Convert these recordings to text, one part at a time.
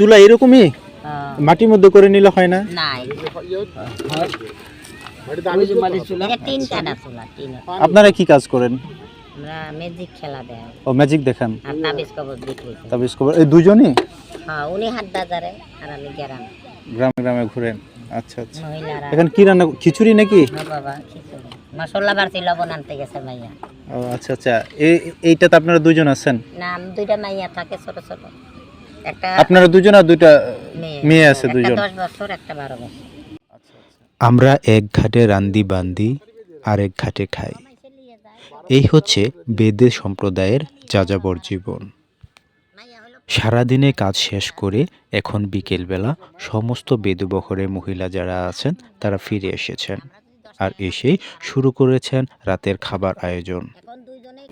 চুলা এরকমই? হ্যাঁ, মাটির মধ্যে করে নিলে হয় না? আপনারা কি কাজ করেন? ম্যাজিক খেলা দেয়। ও ম্যাজিক দেখান। তাবিজ কবজ বিক্রি তাবিজ কবর এই দুজনই? হ্যাঁ উনি হাট বাজারে আর আমি গ্রামে। গ্রামে গ্রামে ঘুরেন। আচ্ছা আচ্ছা। মহিলারা। এখন কি রান্না খিচুড়ি নাকি? হ্যাঁ বাবা খিচুড়ি। মশলা বাড়তি লবণ আনতে গেছে ও আচ্ছা আচ্ছা। এই এইটাতে আপনারা দুজন আছেন? না আমি দুইটা মাইয়া থাকে ছোট ছোট। আপনারা দুজন আর দুইটা মেয়ে। আছে বছর আমরা এক ঘাটে রান্দি বান্দি আর এক ঘাটে খাই। এই হচ্ছে বেদে সম্প্রদায়ের যাযাবর জীবন। সারাদিনে কাজ শেষ করে এখন বিকেলবেলা সমস্ত বেদবহরের মহিলা যারা আছেন তারা ফিরে এসেছেন আর এসেই শুরু করেছেন রাতের খাবার আয়োজন।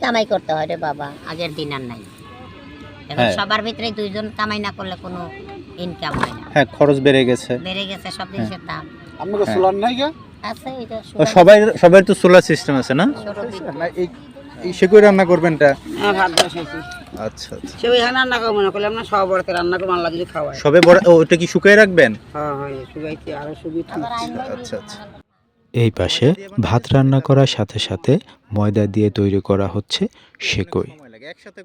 কামাই করতে হয় রে বাবা আগের দিন আর নাই। এখন হ্যাঁ। সবার ভিতরে দুইজন কামাই না করলে কোনো ইনকাম হয় না। হ্যাঁ খরচ বেড়ে গেছে। বেড়ে গেছে সব জিনিসের দাম। আপনাকে সোলার নাই গা? আছে এটা সবাই সবাই তো সোলার সিস্টেম আছে না? না এই এই সে রান্না করবেন এটা? হ্যাঁ ভাত বসাইছি। আচ্ছা আচ্ছা। রান্না করব মনে করলাম না সব বড়তে রান্না করব আল্লাহ কিছু খাওয়ায়। সবে বড় ওটা কি শুকিয়ে রাখবেন? হ্যাঁ হ্যাঁ শুকাইছি আরও সুবি আচ্ছা আচ্ছা। এই পাশে ভাত রান্না করার সাথে সাথে ময়দা দিয়ে তৈরি করা হচ্ছে সেকই।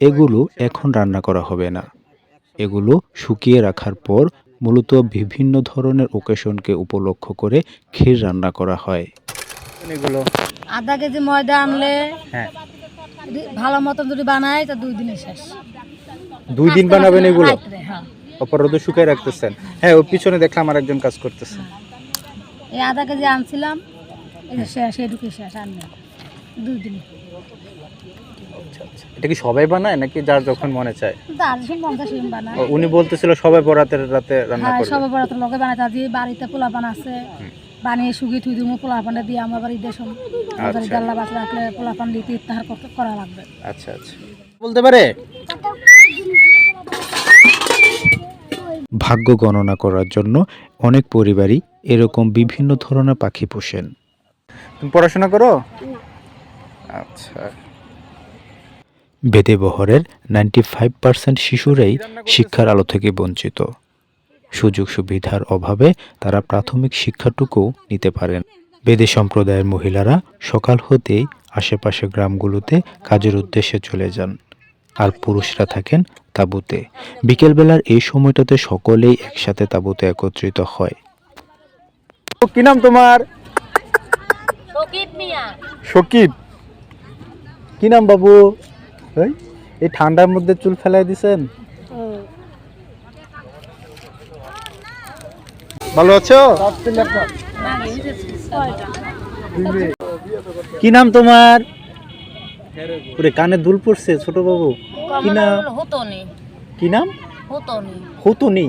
এগুলো এখন রান্না করা হবে না। এগুলো শুকিয়ে রাখার পর মূলত বিভিন্ন ধরনের ওকেশনকে উপলক্ষ করে ক্ষীর রান্না করা হয়। এগুলো আধা কেজি ময়দা আনলে হ্যাঁ। ভালো মতন যদি বানাই তা দুই দিনে শেষ। দুই দিন বানাবেন এগুলো? হ্যাঁ। অপর রোদে শুকিয়ে রাখতেছেন। হ্যাঁ ওই পিছনে দেখলাম আর একজন কাজ করতেছে। এই আধা কেজি আনছিলাম এই শেষ এটুকু শেষ আনলে দুই দিনে। এটা কি সবাই বানায় নাকি যার যখন মনে চায়? বানায় ও, উনি বলতেছিল সবাই বরাতের রাতে রান্না হ্যাঁ করবে। সবাই বড় তাদের বাড়িতে পোলা আছে। বানিয়ে শুকিয়ে থুই দিব পোলা পানে দিয়ে আমার বাড়ি দেশম আচ্ছা। জাল্লা বাস রাখলে পোলা পান দিতে করতে করা লাগবে। আচ্ছা আচ্ছা। বলতে পারে? ভাগ্য গণনা করার জন্য অনেক পরিবারই এরকম বিভিন্ন ধরনের পাখি পোষেন। তুমি পড়াশোনা করো? আচ্ছা। বেদেবহরের নাইনটি ফাইভ পার্সেন্ট শিশুরাই শিক্ষার আলো থেকে বঞ্চিত। সুযোগ সুবিধার অভাবে তারা প্রাথমিক শিক্ষাটুকু নিতে পারেন। বেদে সম্প্রদায়ের মহিলারা সকাল হতেই আশেপাশে গ্রামগুলোতে কাজের উদ্দেশ্যে চলে যান। আর পুরুষরা থাকেন তাঁবুতে। বিকেলবেলার এই সময়টাতে সকলেই একসাথে তাঁবুতে একত্রিত হয়। ও, কি নাম তোমার? সকিব কি নাম বাবু? এই, এই ঠান্ডার মধ্যে চুল ফেলাই দিছেন? ভালো আছো? কি নাম তোমার? ওরে কানে দুল পড়ছে ছোট বাবু। কি নাম? কি নাম? হুতুনি।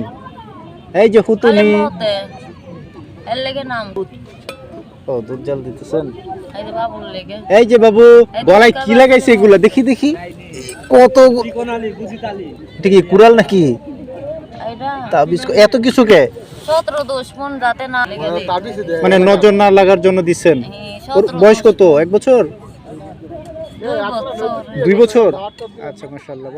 এই যে হুতুনি। এর লেগে নাম। ও দুধ জাল দিতেছেন? এই যে বাবুর লেগে। এই যে বাবু গলায় কি লাগাইছে এগুলা? দেখি দেখি। কত এটা কি কুড়াল নাকি? এত কিছু কে? দেয়। মানে নজর না লাগার জন্য দিচ্ছেন? ওর বয়স কত? এক বছর? দুই বছর। আচ্ছা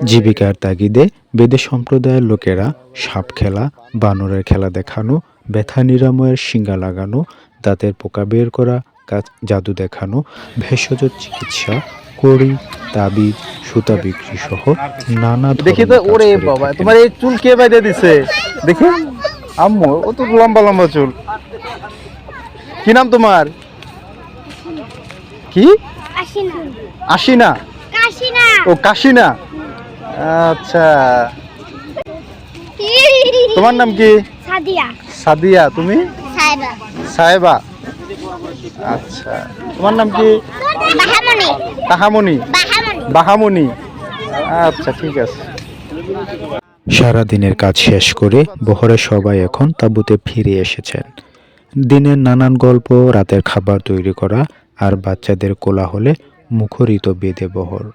জীবিকার তাগিদে বেদে সম্প্রদায়ের লোকেরা সাপ খেলা বানরের খেলা দেখানো ব্যথা নিরাময়ের শিঙ্গা লাগানো দাঁতের পোকা বের করা কাজ- জাদু দেখানো ভেষজ চিকিৎসা কড়ি তাবিজ সুতা বিক্রি সহ নানা দেখি তো ওরে বাবা তোমার এই চুল কে বাইদে দিছে? দেখি। আম্মু ও তো লম্বা লম্বা চুল। কি নাম তোমার? কি? আশিনা। ও কাশিনা? আচ্ছা। তোমার নাম কি? সাদিয়া। সাদিয়া তুমি? সাহেবা সাহেবা? আচ্ছা। তোমার নাম কি? তাহামণি? বাহামণি। বাহামণি। আচ্ছা ঠিক আছে। সারা দিনের কাজ শেষ করে বহরে সবাই এখন তাঁবুতে ফিরে এসেছেন। দিনের নানান গল্প রাতের খাবার তৈরি করা আর বাচ্চাদের কোলাহলে মুখরিত বেদে বহর।